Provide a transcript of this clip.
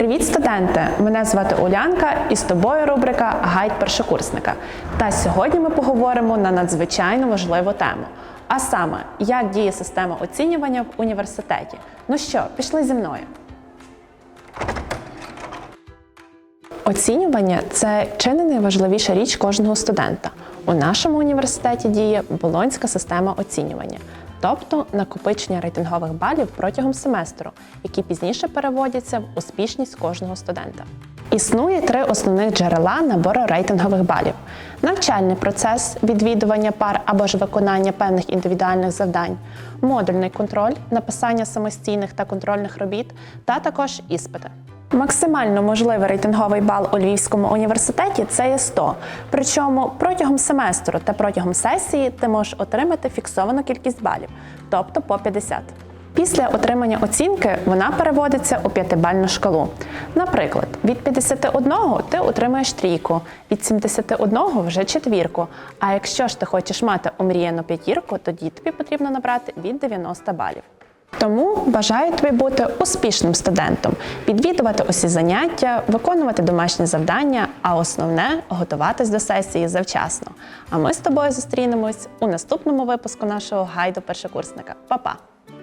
Привіт, студенти! Мене звати Улянка і з тобою рубрика Гайд першокурсника. Та сьогодні ми поговоримо на надзвичайно важливу тему. А саме, як діє система оцінювання в університеті. Ну що, пішли зі мною. Оцінювання це чи не найважливіша річ кожного студента. У нашому університеті діє болонська система оцінювання, тобто накопичення рейтингових балів протягом семестру, які пізніше переводяться в успішність кожного студента. Існує три основних джерела набору рейтингових балів: навчальний процес, відвідування пар або ж виконання певних індивідуальних завдань, модульний контроль, написання самостійних та контрольних робіт, та також іспити. Максимально можливий рейтинговий бал у Львівському університеті це є 100. Причому протягом семестру та протягом сесії ти можеш отримати фіксовану кількість балів, тобто по 50. Після отримання оцінки вона переводиться у п'ятибальну шкалу. Наприклад, від 51 ти отримаєш трійку, від 71 вже четвірку. А якщо ж ти хочеш мати омріяну п'ятірку, тоді тобі потрібно набрати від 90 балів. Тому бажаю тобі бути успішним студентом, відвідувати усі заняття, виконувати домашні завдання, а основне готуватись до сесії завчасно. А ми з тобою зустрінемось у наступному випуску нашого гайду першокурсника. Па-па!